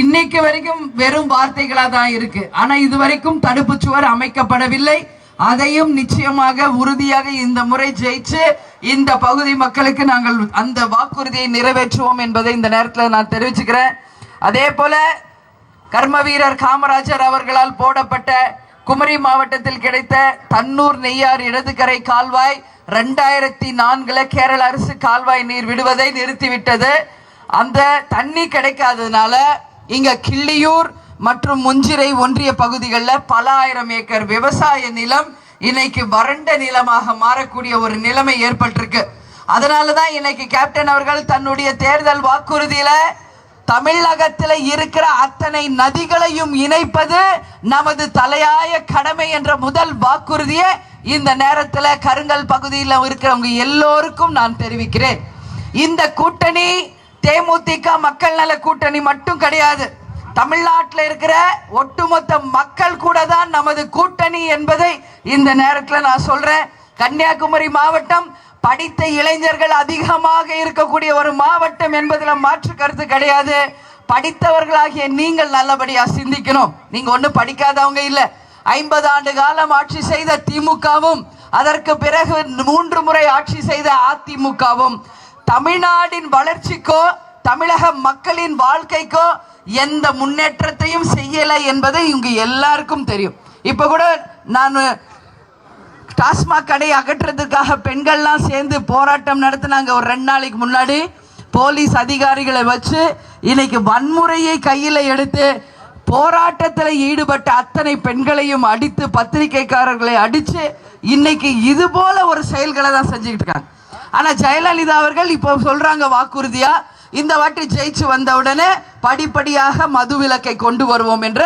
இன்னைக்கு வரைக்கும் வெறும் வார்த்தைகளா தான் இருக்கு. ஆனா இது வரைக்கும் தடுப்பு சுவர் அமைக்கப்படவில்லை. அதையும் நிச்சயமாக உறுதியாக இந்த முறை ஜெயிச்சு இந்த பகுதி மக்களுக்கு நாங்கள் அந்த வாக்குறுதியை நிறைவேற்றுவோம் என்பதை இந்த நேரத்தில் நான் தெரிவிச்சுக்கிறேன். அதே போல கர்ம வீரர் காமராஜர் அவர்களால் போடப்பட்ட குமரி மாவட்டத்தில் கிடைத்த தன்னூர் நெய்யார் இடதுகரை கால்வாய் ரெண்டாயிரத்தி நான்குல கேரள அரசு கால்வாய் நீர் விடுவதை நிறுத்திவிட்டது. அந்த தண்ணி கிடைக்காததுனால இங்க கிள்ளியூர் மற்றும் முஞ்சிரை ஒன்றிய பகுதிகளில் பல ஆயிரம் ஏக்கர் விவசாய நிலம் இன்னைக்கு வறண்ட நிலமாக மாறக்கூடிய ஒரு நிலைமை ஏற்பட்டிருக்கு. அதனாலதான் இன்னைக்கு கேப்டன் அவர்கள் தன்னுடைய தேர்தல் வாக்குறுதியில தமிழகத்தில் இருக்கிற அத்தனை நதிகளையும் இணைப்பது நமது தலையாய கடமை என்ற முதல் வாக்குறுதியை இந்த நேரத்தில் கருங்கல் பகுதியில் இருக்கிறவங்க எல்லோருக்கும் நான் தெரிவிக்கிறேன். இந்த கூட்டணி தேமுதிக மக்கள் நல கூட்டணி மட்டும் கிடையாது. தமிழ்நாட்டில் இருக்கிற ஒட்டுமொத்த மக்கள் கூட தான் நமது கூட்டணி என்பதை இந்த நேரத்தில் நான் சொல்றேன். கன்னியாகுமரி மாவட்டம் படித்த இளைஞர்கள் அதிகமாக இருக்கக்கூடிய ஒரு மாவட்டம் என்பதில் மாற்று கருத்து கிடையாது. படித்தவர்களாகிய நீங்கள் நல்லபடியா சிந்திக்கணும். நீங்க ஒன்றும் படிக்காதவங்க இல்லை. ஐம்பது ஆண்டு காலம் ஆட்சி செய்த திமுகவும் அதற்கு பிறகு மூன்று முறை ஆட்சி செய்த அதிமுகவும் தமிழ்நாடின் வளர்ச்சிக்கோ தமிழக மக்களின் வாழ்க்கைக்கோ எந்த முன்னேற்றத்தையும் செய்யலை என்பது இவங்க எல்லாருக்கும் தெரியும். இப்போ கூட நான் டாஸ்மாக் கடை அகற்றுறதுக்காக பெண்கள்லாம் சேர்ந்து போராட்டம் நடத்தினாங்க. ஒரு ரெண்டு நாளைக்கு முன்னாடி போலீஸ் அதிகாரிகளை வச்சு இன்னைக்கு வன்முறையை கையில் எடுத்து போராட்டத்தில் ஈடுபட்ட அத்தனை பெண்களையும் அடித்து பத்திரிகைக்காரர்களை அடித்து இன்னைக்கு இது போல ஒரு செயல்களை தான் செஞ்சுக்கிட்டு இருக்காங்க. ஆனால் ஜெயலலிதா அவர்கள் இப்போ சொல்றாங்க வாக்குறுதியா? இந்த வாட்டி ஜெயிச்சு வந்தவுடனே படிப்படியாக மது விலக்கை கொண்டு வருவோம் என்ற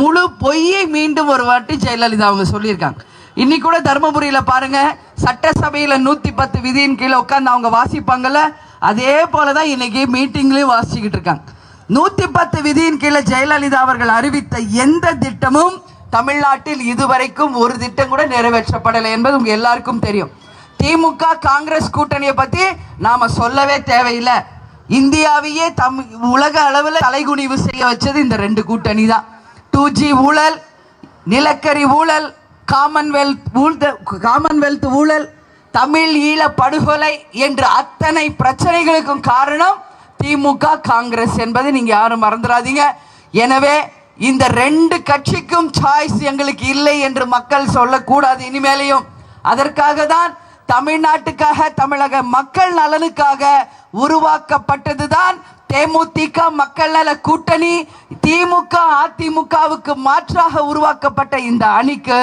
முழு பொய்யை மீண்டும் ஒரு வாட்டி ஜெயலலிதா அவங்க சொல்லியிருக்காங்க. இன்னைக்கு கூட தருமபுரியில பாருங்க சட்டசபையில நூத்தி பத்து விதியின் கீழே உட்காந்து அவங்க வாசிப்பாங்கல்ல அதே போலதான் இன்னைக்கு மீட்டிங்லயும் வாசிச்சுக்கிட்டு இருக்காங்க. நூத்தி பத்து விதியின் கீழே ஜெயலலிதா அவர்கள் அறிவித்த எந்த திட்டமும் தமிழ்நாட்டில் இதுவரைக்கும் ஒரு திட்டம் கூட நிறைவேற்றப்படலை என்பது உங்க எல்லாருக்கும் தெரியும். திமுக காங்கிரஸ் கூட்டணியை பத்தி நாம சொல்லவே தேவையில்லை. இந்தியாவையே தம் உலக அளவில் தலைகுனிவு செய்ய வச்சது இந்த ரெண்டு கூட்டணி தான். டூ ஜி ஊழல் நிலக்கரி ஊழல் காமன்வெல்த் ஊழ்த காமன்வெல்த் ஊழல் தமிழ் ஈழ படுகொலை என்று அத்தனை பிரச்சனைகளுக்கும் காரணம் திமுக காங்கிரஸ் என்பதை நீங்க யாரும் மறந்துடாதீங்க. எனவே இந்த ரெண்டு கட்சிக்கும் சாய்ஸ் எங்களுக்கு இல்லை என்று மக்கள் சொல்லக்கூடாது இனிமேலையும். அதற்காக தான் தமிழ்நாட்டுக்காக தமிழக மக்கள் நலனுக்காக உருவாக்கப்பட்டதுதான் தேமுதிக மக்கள் நல கூட்டணி. திமுக அதிமுகவுக்கு மாற்றாக உருவாக்கப்பட்ட இந்த அணிக்கு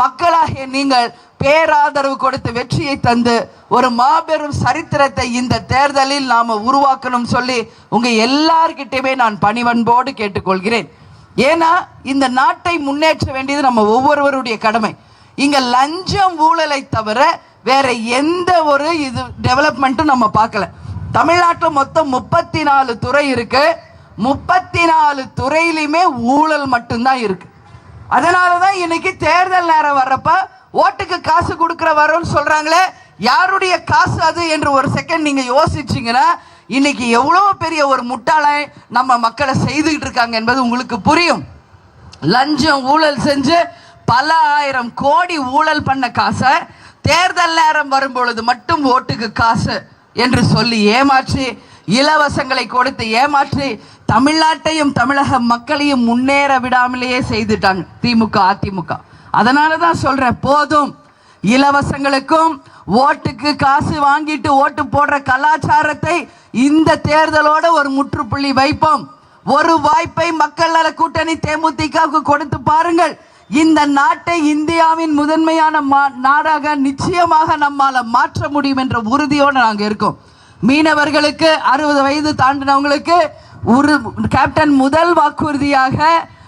மக்களாகிய நீங்கள் பேராதரவு கொடுத்து வெற்றியை தந்து ஒரு மாபெரும் சரித்திரத்தை இந்த தேர்தலில் நாம உருவாக்கணும் சொல்லி உங்க எல்லார்கிட்டயுமே நான் பணிவன்போடு கேட்டுக்கொள்கிறேன். ஏன்னா இந்த நாட்டை முன்னேற்ற வேண்டியது நம்ம ஒவ்வொருவருடைய கடமை. இங்க லஞ்சம் ஊழலை தவிர வேற எந்த ஒரு இது டெவலப்மெண்ட்டும் நம்ம பார்க்கல. தமிழ்நாட்டில் மொத்தம் முப்பத்தி நாலு துறை இருக்கு. முப்பத்தி நாலு துறையிலுமே ஊழல் மட்டும்தான் இருக்கு. அதனால தான் இன்னைக்கு தேர்தல் நேரம் வர்றப்ப ஓட்டுக்கு காசு கொடுக்குற வரோன்னு சொல்றாங்களே யாருடைய காசு அது என்று ஒரு செகண்ட் நீங்க யோசிச்சீங்கன்னா இன்னைக்கு எவ்வளோ பெரிய ஒரு முட்டாளை நம்ம மக்களை செய்துக்கிட்டு இருக்காங்க என்பது உங்களுக்கு புரியும். லஞ்சம் ஊழல் செஞ்சு பல ஆயிரம் கோடி ஊழல் பண்ண காசை தேர்தல் நேரம் வரும் பொழுது மட்டும் ஓட்டுக்கு காசு என்று சொல்லி ஏமாற்றி இலவசங்களை கொடுத்து ஏமாற்றி தமிழ்நாட்டையும் தமிழக மக்களையும் முன்னேற விடாமலேயே செய்துட்டாங்க திமுக அதிமுக. அதனால தான் சொல்றேன் போதும். இலவசங்களுக்கும் ஓட்டுக்கு காசு வாங்கிட்டு ஓட்டு போடுற கலாச்சாரத்தை இந்த தேர்தலோட ஒரு முற்றுப்புள்ளி வைப்போம். ஒரு வாய்ப்பை மக்கள் நல கூட்டணி தேமுதிகவுக்கு கொடுத்து பாருங்கள். இந்த நாட்டை இந்தியாவின் முதன்மையான மா- நாடாக நிச்சயமாக நம்மால மாற்ற முடியும் என்ற உறுதியோடு நாங்கள் இருக்கோம். மீனவர்களுக்கு அறுபது வயது தாண்டினவங்களுக்கு ஒரு கேப்டன் முதல் வாக்குறுதியாக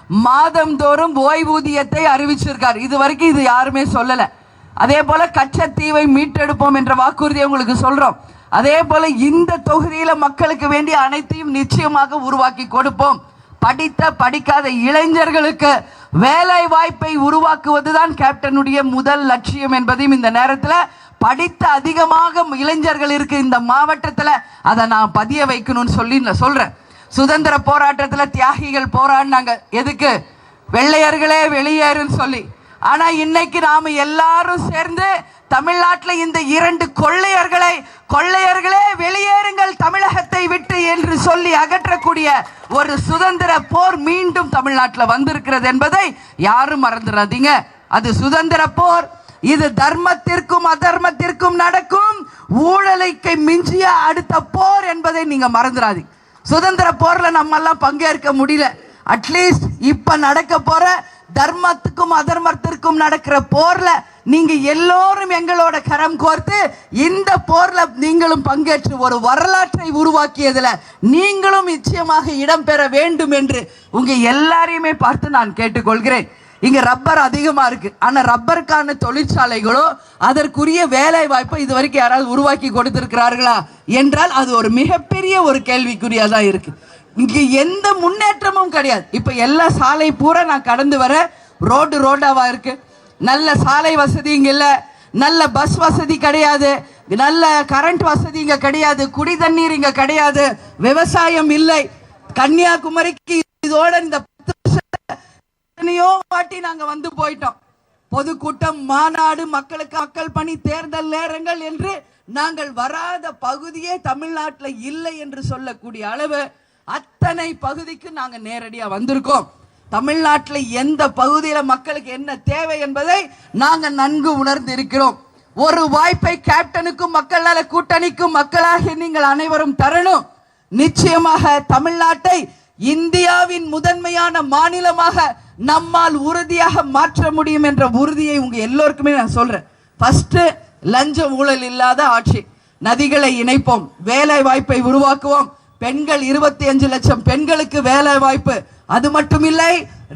மாதந்தோறும் ஓய்வூதியத்தை அறிவிச்சிருக்கார். இது வரைக்கும் இது யாருமே சொல்லலை. அதே போல கச்சத்தீவை மீட்டெடுப்போம் என்ற வாக்குறுதியை உங்களுக்கு சொல்றோம். அதே போல இந்த தொகுதியில மக்களுக்கு வேண்டிய அனைத்தையும் நிச்சயமாக உருவாக்கி கொடுப்போம். படித்த படிக்காத இளைஞர்களுக்கு வேலை வாய்ப்பை உருவாக்குவதுதான் கேப்டனுடைய முதல் லட்சியம் என்பதையும் இந்த நேரத்தில் படித்த அதிகமாக இளைஞர்கள் இருக்கு இந்த மாவட்டத்தில். அதை நான் பதிய வைக்கணும்னு சொல்லி நான் சொல்றேன். சுதந்திர போராட்டத்தில் தியாகிகள் போராடினாங்க. எதுக்கு? வெள்ளையர்களே வெளியேறுன்னு சொல்லி. ஆனா இன்னைக்கு நாம எல்லாரும் சேர்ந்து தமிழ்நாட்டில் இந்த இரண்டு கொள்ளையர்களை கொள்ளையர்களே வெளியேறுங்கள் தமிழகத்தை விட்டு என்று சொல்லி அகற்றக்கூடிய ஒரு சுதந்திர போர் மீண்டும் தமிழ்நாட்டில் வந்திருக்கிறது என்பதை யாரும் மறந்துடாதீங்க அது சுதந்திர போர். இது தர்மத்திற்கும் அதர்மத்திற்கும் நடக்கும். ஊழலைக்கு மிஞ்சிய அடுத்த போர் என்பதை நீங்க மறந்துடாதீங்க சுதந்திர போர்ல நம்ம எல்லாம் பங்கேற்க முடியல. அட்லீஸ்ட் இப்ப நடக்க போற தர்மத்துக்கும் அதர்மத்திற்கும் நடக்கிற போர்ல நீங்க எல்லோரும் எங்களோட கரம் கோர்த்து இந்த போர்ல நீங்களும் பங்கேற்று ஒரு வரலாற்றை உருவாக்கியதுல நீங்களும் நிச்சயமாக இடம்பெற வேண்டும் என்று உங்க எல்லாரையுமே பார்த்து நான் கேட்டுக்கொள்கிறேன். இங்க ரப்பர் அதிகமா இருக்கு. ஆனா ரப்பருக்கான தொழிற்சாலைகளோ அதற்குரிய வேலை வாய்ப்பை இது வரைக்கும் யாராவது உருவாக்கி கொடுத்திருக்கிறார்களா? என்றால் அது ஒரு மிகப்பெரிய ஒரு கேள்விக்குறியா தான் இருக்கு. இங்க எந்த முன்னேற்றமும் கிடையாது. இப்ப எல்லா சாலை பூரா நான் கடந்து வர ரோடு ரோடாவா இருக்கு. நல்ல சாலை வசதி இங்க இல்ல. நல்ல பஸ் வசதி கிடையாது. நல்ல கரண்ட் வசதி இங்க கிடையாது. குடி தண்ணீர் இங்க கிடையாது. விவசாயம் இல்லை. கன்னியாகுமரிக்கு இதோட இந்த பத்து வருஷ எத்தனையோ வாட்டி நாங்க வந்து போயிட்டோம். பொதுக்கூட்டம் மாநாடு மக்களுக்கு மக்கள் பணி தேர்தல் நேரங்கள் என்று நாங்கள் வராத பகுதியே தமிழ்நாட்டில் இல்லை என்று சொல்லக்கூடிய அளவு அத்தனை பகுதிக்கு நாங்க நேரடியா வந்திருக்கோம். தமிழ்நாட்டில் எந்த பகுதியில் மக்களுக்கு என்ன தேவை என்பதை நாங்க நன்கு உணர்ந்து இருக்கிறோம். ஒரு வாய்ப்பை கேப்டனுக்கும் மக்கள் நல கூட்டணிக்கும் மக்களாக நீங்கள் அனைவரும் தரணும். நிச்சயமாக தமிழ்நாட்டை இந்தியாவின் முதன்மையான மாநிலமாக நம்மால் உறுதியாக மாற்ற முடியும் என்ற உறுதியை உங்க எல்லோருக்குமே நான் சொல்றேன். ஃபர்ஸ்ட் லஞ்ச ஊழல் இல்லாத ஆட்சி. நதிகளை இணைப்போம். வேலை வாய்ப்பை உருவாக்குவோம். பெண்கள் இருபத்தி அஞ்சு லட்சம் பெண்களுக்கு வேலை வாய்ப்பு அது மட்டும் இல்லை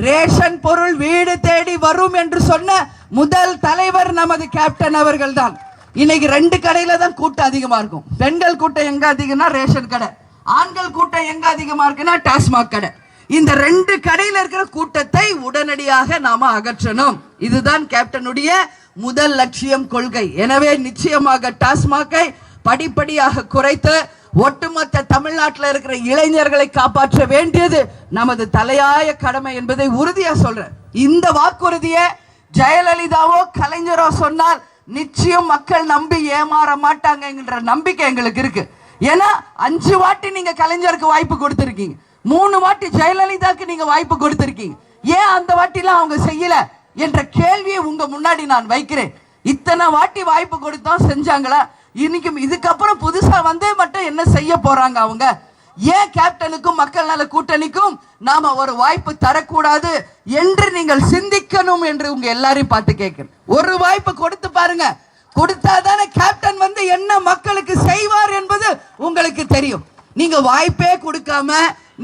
ரேஷன் பொருள் வீடு தேடி வரும் என்று சொன்ன முதல் தலைவர் நமது கேப்டன் அவர்கள் தான் இன்னைக்கு ரெண்டு கடையில தான் கூட்டம் அதிகமா இருக்கும். பெண்கள் கூட்டம் எங்க அதிகம்னா ரேஷன் கடை. ஆண்கள் கூட்டம் எங்க அதிகமா இருக்குன்னா டாஸ்மாக் கடை. இந்த ரெண்டு கடையில இருக்கிற கூட்டத்தை உடனடியாக நாம அகற்றணும். இதுதான் கேப்டனுடைய முதல் லட்சியம் கொள்கை. எனவே நிச்சயமாக டாஸ்மாகை படிப்படியாக குறைத்து ஒட்டுமொத்த தமிழ்நாட்டில் இருக்கிற இளைஞர்களை காப்பாற்ற வேண்டியது நமது தலையாய கடமை என்பதை உறுதியா சொல்றேன். இந்த வாக்குறுதியை ஜெயலலிதாவோ கலைஞரோ சொன்னால் நிச்சயம் மக்கள் நம்பி ஏமாற மாட்டாங்க என்கின்ற நம்பிக்கை எங்களுக்கு இருக்கு. ஏன்னா அஞ்சு வாட்டி நீங்க கலைஞருக்கு வாய்ப்பு கொடுத்திருக்கீங்க. மூணு வாட்டி ஜெயலலிதாக்கு நீங்க வாய்ப்பு கொடுத்திருக்கீங்க. ஏன் அந்த வாட்டிலாம் அவங்க செய்யல என்ற கேள்வியை உங்க முன்னாடி நான் வைக்கிறேன். இத்தனை வாட்டி வாய்ப்பு கொடுத்தோம் செஞ்சாங்களா? இன்னைக்கு இதுக்கப்புறம் புதுசா வந்து மட்டும் என்ன செய்ய போறாங்க அவங்க? ஏன் கேப்டனுக்கும் மக்கள் நல கூட்டணிக்கும் நாம ஒரு வாய்ப்பு தரக்கூடாது என்று நீங்கள் சிந்திக்கணும் என்று உங்க எல்லாரையும் பார்த்து கேட்கிறேன். ஒரு வாய்ப்பு கொடுத்து பாருங்க. கொடுத்தாதானே கேப்டன் வந்து என்ன மக்களுக்கு செய்வார் என்பது உங்களுக்கு தெரியும். நீங்க வாய்ப்பே கொடுக்காம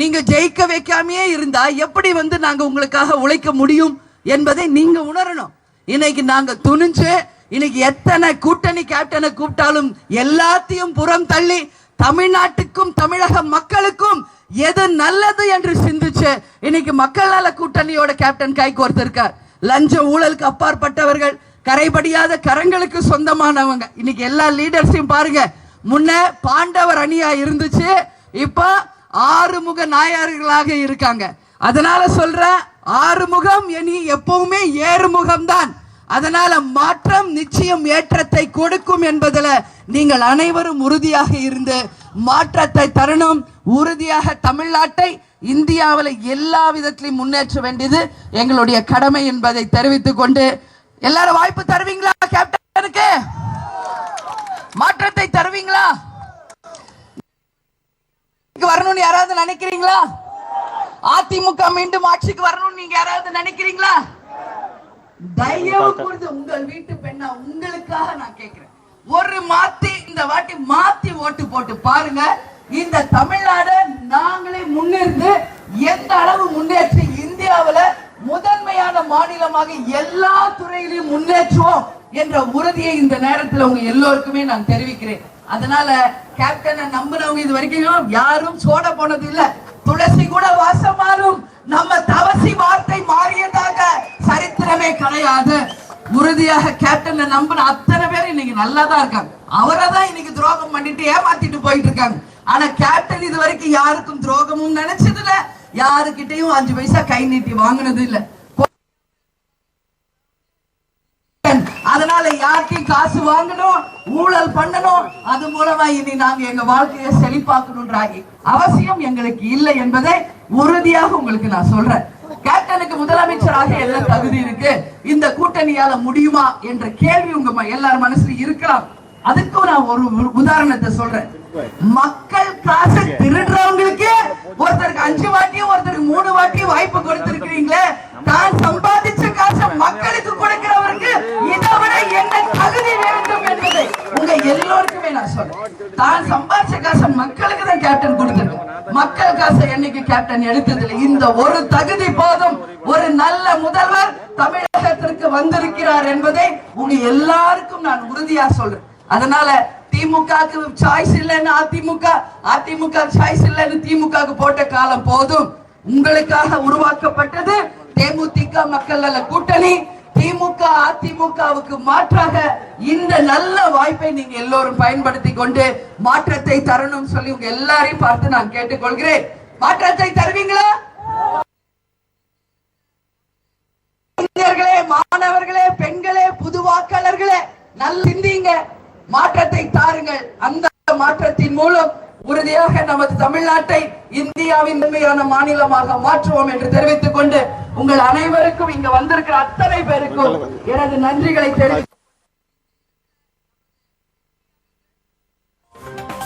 நீங்க ஜெயிக்க வைக்காமையே இருந்தா எப்படி வந்து நாங்க உங்களுக்காக உழைக்க முடியும் என்பதை நீங்க உணரணும். இன்னைக்கு நாங்க துணிஞ்சு இன்னைக்கு எத்தனை கூட்டணி கேப்டனை கூப்பிட்டாலும் எல்லாத்தையும் புறம் தள்ளி தமிழ்நாட்டுக்கும் தமிழக மக்களுக்கும் எது நல்லது என்று சிந்திச்சு இன்னைக்கு மக்கள் நல கூட்டணியோட கேப்டன் கை கோர்த்திருக்கார் லஞ்ச ஊழலுக்கு அப்பாற்பட்டவர்கள் கரைபடியாத கரங்களுக்கு சொந்தமானவங்க. இன்னைக்கு எல்லா லீடர்ஸையும் பாருங்க முன்ன பாண்டவர் அணியா இருந்துச்சு இப்ப ஆறுமுக நாயர்களாக இருக்காங்க. அதனால சொல்ற ஆறுமுகம் இனி எப்பவுமே ஏறுமுகம் தான் அதனால மாற்றம் நிச்சயம் ஏற்றத்தை கொடுக்கும் என்பதில் நீங்கள் அனைவரும் உறுதியாக இருந்து மாற்றத்தை தரணும். உறுதியாக தமிழ்நாட்டை இந்தியாவில் எல்லா விதத்திலையும் முன்னேற்ற வேண்டியது எங்களுடைய கடமை என்பதை தெரிவித்துக் கொண்டு எல்லாரும் வாய்ப்பு தருவீங்களா கேப்டனுக்கு? மாற்றத்தை தருவீங்களா? வரணும்னு யாராவது நினைக்கிறீங்களா? அதிமுக மீண்டும் ஆட்சிக்கு வரணும்னு நீங்க யாராவது நினைக்கிறீங்களா? தயவு கூர்ந்து உங்கள் வீட்டு பெண்ணா உங்களுக்காக நான் கேட்கிறேன் ஒரு மாத்தி இந்த வாட்டி மாத்தி ஓட்டு போட்டு பாருங்க. இந்த தமிழ்நாடு நாங்களே முன்னிருந்து எந்த அளவு முன்னேற்றி இந்தியாவுல முதன்மையான மாநிலமாக எல்லா துறையிலும் முன்னேற்றுவோம் என்ற உறுதியை இந்த நேரத்தில் உங்க எல்லோருக்குமே நான் தெரிவிக்கிறேன். அதனால கேப்டனை நம்பினவங்க இது வரைக்கும் யாரும் சோட போனது இல்ல. துளசி கூட வாசம் மாறும் நம்ம தவசி வார்த்தை மாறியதாக சரித்திரமே கிடையாது. உறுதியாக கேப்டனை நம்பின அத்தனை பேர் இன்னைக்கு நல்லா தான் இருக்காங்க. அவரை தான் இன்னைக்கு துரோகம் பண்ணிட்டு ஏமாத்திட்டு போயிட்டு இருக்காங்க. ஆனா கேப்டன் இது வரைக்கும் யாருக்கும் துரோகமும் நினைச்சது இல்ல யாருக்கிட்டையும் அஞ்சு பைசா கை நீட்டி வாங்கினது இல்ல. அதனால யார்கிட்டையும் காசு வாங்கணும் ஊழல் பண்ணணும் அது மூலமா இனி நாங்க எங்க வாழ்க்கையை செழிப்பாக்கணும்ன்றாங்க. அவசியம் எங்களுக்கு இல்லை என்பதை உறுதியாக உங்களுக்கு நான் சொல்றேன். கேப்டனுக்கு முதலமைச்சராக என்ன தகுதி இருக்கு? இந்த கூட்டணியால முடியுமா என்ற கேள்வி உங்க எல்லார் மனசுல இருக்கலாம். அதுக்கும் நான் ஒரு உதாரணத்தை சொல்றேன். மக்கள் காசு திருடுறவங்களுக்கு ஒருத்தருக்கு அஞ்சு வாட்டியும் ஒருத்தருக்கு மூணு வாட்டியும் வாய்ப்பு கொடுத்திருக்கிறீங்களே தான் சம்பாதிச்ச காசை மக்களுக்கு எல்லோருக்குமே சொல்றேன். தான் சம்பாதிச்ச காசை மக்களுக்கு தான் கேப்டன் கொடுத்திருக்கேன். மக்கள் காசை என்னைக்கு கேப்டன் எடுத்ததில்லை இந்த ஒரு தகுதி போதும். ஒரு நல்ல முதல்வர் தமிழகத்திற்கு வந்திருக்கிறார் என்பதை உங்க எல்லாருக்கும் நான் உறுதியா சொல்றேன். அதனால திமுகவுக்கு சாய்ஸ் இல்லைன்னு அதிமுக அதிமுக சாய்ஸ் இல்லைன்னு திமுக போட்ட காலம் போதும். உங்களுக்காக உருவாக்கப்பட்டது தேமுதிக மக்கள் நல கூட்டணி. திமுக அதிமுகவுக்கு மாற்றாக இந்த நல்ல வாய்ப்பை நீங்க எல்லோரும் பயன்படுத்தி கொண்டு மாற்றத்தை தரணும் சொல்லி உங்க எல்லாரையும் பார்த்து நான் கேட்டுக்கொள்கிறேன். மாற்றத்தை தருவீங்களா? இளைஞர்களே மாணவர்களே பெண்களே புது வாக்காளர்களே நல்ல சிந்திங்க. மாற்றத்தை தாருங்கள். அந்த மாற்றத்தின் மூலம் உறுதியாக நமது தமிழ்நாட்டை இந்தியாவின் உண்மையான மாநிலமாக மாற்றுவோம் என்று தெரிவித்துக் கொண்டு உங்கள் அனைவருக்கும் இங்க வந்திருக்கிற அத்தனை பேருக்கும் எனது நன்றிகளை தெரிவித்து